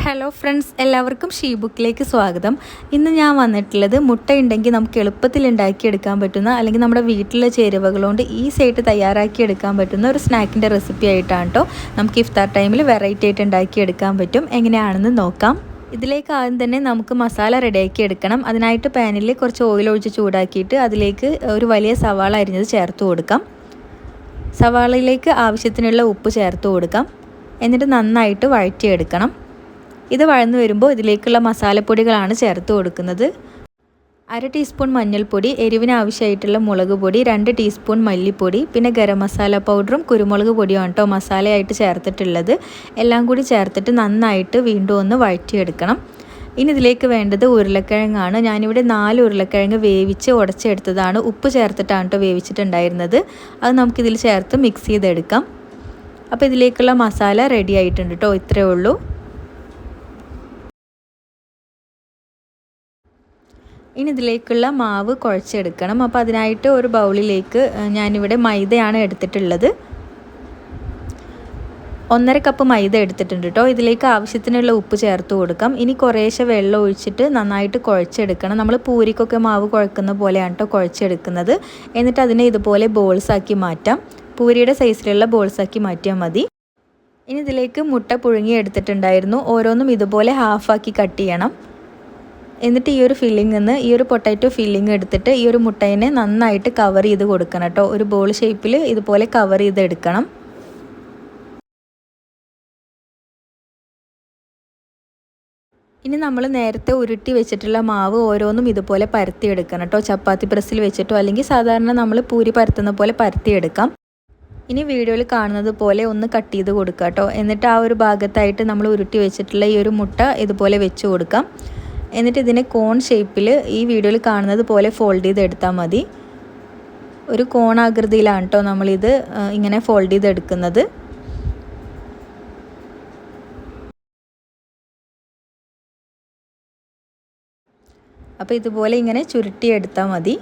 Hello friends എല്ലാവർക്കും she ബുക്കിലേക്ക് സ്വാഗതം. ഇന്ന് ഞാൻ വന്നിട്ടുള്ളത് മുട്ട ഉണ്ടെങ്കിൽ നമുക്ക് എളുപ്പത്തിൽ ഉണ്ടാക്കിയെടുക്കാൻ പറ്റുന്ന അല്ലെങ്കിൽ നമ്മുടെ വീട്ടിലെ ചേരുവകളുകൊണ്ട് ഈസി ആയിട്ട് തയ്യാറാക്കി എടുക്കാൻ പറ്റുന്ന ഒരു സ്നാക്കിന്റെ റെസിപ്പി ആയിട്ടാണ് കേട്ടോ നമുക്ക് ഇഫ്താർ ടൈമിൽ വെറൈറ്റി ആയിട്ട് ഉണ്ടാക്കിയെടുക്കാൻ പറ്റും. എങ്ങനെയാണെന്ന് നോക്കാം. ഇതിലേക്ക് ആദ്യം തന്നെ നമുക്ക് മസാല റെഡിയാക്കി എടുക്കണം. അതിനായിട്ട് പാനിൽ കുറച്ച് ഓയിൽ ഒഴിച്ച് ചൂടാക്കിയിട്ട് അതിലേക്ക് ഒരു വലിയ സവാള അരിഞ്ഞത് ചേർത്ത് കൊടുക്കാം. സവാളയിലേക്ക് ആവശ്യത്തിനുള്ള ഉപ്പ് ചേർത്ത് കൊടുക്കാം. എന്നിട്ട് നന്നായിട്ട് വഴറ്റിയെടുക്കണം. ഇത് വഴന്നു വരുമ്പോൾ ഇതിലേക്കുള്ള മസാലപ്പൊടികളാണ് ചേർത്ത് കൊടുക്കുന്നത്. അര ടീസ്പൂൺ മഞ്ഞൾപ്പൊടി എരിവിന് ആവശ്യമായിട്ടുള്ള മുളക് പൊടി രണ്ട് ടീസ്പൂൺ മല്ലിപ്പൊടി പിന്നെ ഗരം മസാല പൗഡറും കുരുമുളക് പൊടിയും കേട്ടോ മസാലയായിട്ട് ചേർത്തിട്ടുള്ളത്. എല്ലാം കൂടി ചേർത്തിട്ട് നന്നായിട്ട് വീണ്ടും ഒന്ന് വഴറ്റിയെടുക്കണം. ഇനി ഇതിലേക്ക് വേണ്ടത് ഉരുളക്കിഴങ്ങാണ്. ഞാനിവിടെ നാല് ഉരുളക്കിഴങ്ങ് വേവിച്ച് ഉടച്ചെടുത്തതാണ്. ഉപ്പ് ചേർത്തിട്ടാണ് കേട്ടോ വേവിച്ചിട്ടുണ്ടായിരുന്നത്. അത് നമുക്കിതിൽ ചേർത്ത് മിക്സ് ചെയ്തെടുക്കാം. അപ്പോൾ ഇതിലേക്കുള്ള മസാല റെഡി ആയിട്ടുണ്ട് കേട്ടോ ഇത്രയേ ഉള്ളൂ. ഇനി ഇതിലേക്കുള്ള മാവ് കുഴച്ചെടുക്കണം. അപ്പോൾ അതിനായിട്ട് ഒരു ബൗളിലേക്ക് ഞാനിവിടെ മൈദയാണ് എടുത്തിട്ടുള്ളത്. ഒന്നര കപ്പ് മൈദ എടുത്തിട്ടുണ്ട് കേട്ടോ ഇതിലേക്ക് ആവശ്യത്തിനുള്ള ഉപ്പ് ചേർത്ത് കൊടുക്കാം. ഇനി കുറേശ്ശെ വെള്ളം ഒഴിച്ചിട്ട് നന്നായിട്ട് കുഴച്ചെടുക്കണം. നമ്മൾ പൂരിക്കൊക്കെ മാവ് കുഴക്കുന്ന പോലെയാണ് കേട്ടോ കുഴച്ചെടുക്കുന്നത്. എന്നിട്ട് അതിനെ ഇതുപോലെ ബോൾസാക്കി മാറ്റാം. പൂരിയുടെ സൈസിലുള്ള ബോൾസാക്കി മാറ്റിയാൽ മതി. ഇനി ഇതിലേക്ക് മുട്ട പുഴുങ്ങി എടുത്തിട്ടുണ്ടായിരുന്നു. ഓരോന്നും ഇതുപോലെ ഹാഫാക്കി കട്ട് ചെയ്യണം. എന്നിട്ട് ഈ ഒരു ഫില്ലിംഗ് നിന്ന് ഈ ഒരു പൊട്ടാറ്റോ ഫില്ലിംഗ് എടുത്തിട്ട് ഈ ഒരു മുട്ടയിനെ നന്നായിട്ട് കവർ ചെയ്ത് കൊടുക്കണം കേട്ടോ. ഒരു ബോൾ ഷേപ്പിൽ ഇതുപോലെ കവർ ചെയ്ത് എടുക്കണം. ഇനി നമ്മൾ നേരത്തെ ഉരുട്ടി വെച്ചിട്ടുള്ള മാവ് ഓരോന്നും ഇതുപോലെ പരത്തിയെടുക്കണം കേട്ടോ. ചപ്പാത്തി പ്രസ്സിൽ വെച്ചിട്ടോ അല്ലെങ്കിൽ സാധാരണ നമ്മൾ പൂരി പരത്തുന്ന പോലെ പരത്തിയെടുക്കാം ഇനി വീഡിയോയിൽ കാണുന്നത് പോലെ ഒന്ന് കട്ട് ചെയ്ത് കൊടുക്കാം കേട്ടോ. എന്നിട്ട് ആ ഒരു ഭാഗത്തായിട്ട് നമ്മൾ ഉരുട്ടി വെച്ചിട്ടുള്ള ഈ ഒരു മുട്ട ഇതുപോലെ വെച്ച് കൊടുക്കാം. എന്നിട്ട് ഇതിനെ കോൺ ഷേപ്പിൽ ഈ വീഡിയോയിൽ കാണുന്നത് പോലെ ഫോൾഡ് ചെയ്ത് എടുത്താൽ മതി. ഒരു കോണാകൃതിയിലാണ് കേട്ടോ നമ്മളിത് ഇങ്ങനെ ഫോൾഡ് ചെയ്ത് എടുക്കുന്നത് അപ്പോൾ ഇതുപോലെ ഇങ്ങനെ ചുരുട്ടിയെടുത്താൽ മതി.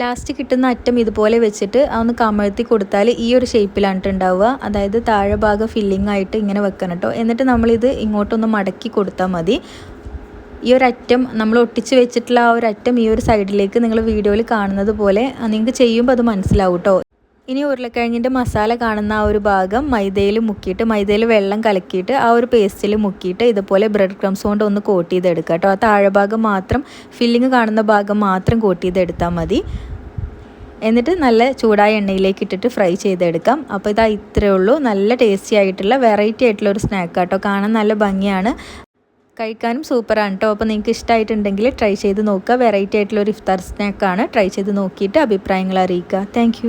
ലാസ്റ്റ് കിട്ടുന്ന അറ്റം ഇതുപോലെ വെച്ചിട്ട് അതൊന്ന് കമഴ്ത്തി കൊടുത്താൽ ഈ ഒരു ഷേപ്പിലാണ് ഉണ്ടാവുക. അതായത് താഴെ ഭാഗം ഫില്ലിംഗ് ആയിട്ട് ഇങ്ങനെ വെക്കണം കേട്ടോ എന്നിട്ട് നമ്മളിത് ഇങ്ങോട്ടൊന്ന് മടക്കി കൊടുത്താൽ മതി. ഈ ഒരു അറ്റം നമ്മൾ ഒട്ടിച്ച് വെച്ചിട്ടുള്ള ആ ഒരു അറ്റം ഈ ഒരു സൈഡിലേക്ക് നിങ്ങൾ വീഡിയോയിൽ കാണുന്നത് പോലെ നിങ്ങൾക്ക് ചെയ്യുമ്പോൾ അത് മനസ്സിലാവും കേട്ടോ ഇനി ഉരുളക്കിഴങ്ങിന്റെ മസാല കാണുന്ന ആ ഒരു ഭാഗം മൈദയിൽ മുക്കിയിട്ട് മൈദയിൽ വെള്ളം കലക്കിയിട്ട് ആ ഒരു പേസ്റ്റിൽ മുക്കിയിട്ട് ഇതുപോലെ ബ്രെഡ് ക്രംസ് കൊണ്ട് ഒന്ന് കോട്ട് ചെയ്തെടുക്കുക കേട്ടോ ആ താഴെ ഭാഗം മാത്രം ഫില്ലിങ് കാണുന്ന ഭാഗം മാത്രം കോട്ട് ചെയ്തെടുത്താൽ മതി. എന്നിട്ട് നല്ല ചൂടായ എണ്ണയിലേക്ക് ഇട്ടിട്ട് ഫ്രൈ ചെയ്തെടുക്കാം. അപ്പോൾ ഇതാ ഇത്രയേ ഉള്ളൂ. നല്ല ടേസ്റ്റി ആയിട്ടുള്ള വെറൈറ്റി ആയിട്ടുള്ള ഒരു സ്നാക്ക് കേട്ടോ കാണാൻ നല്ല ഭംഗിയാണ്. കഴിക്കാനും സൂപ്പറാണ് കേട്ടോ അപ്പോൾ നിങ്ങൾക്ക് ഇഷ്ടമായിട്ടുണ്ടെങ്കിൽ ട്രൈ ചെയ്ത് നോക്കുക. വെറൈറ്റി ആയിട്ടുള്ള ഒരു ഇഫ്താർ സ്നാക്കാണ് ട്രൈ ചെയ്ത് നോക്കിയിട്ട് അഭിപ്രായങ്ങൾ അറിയിക്കുക. താങ്ക്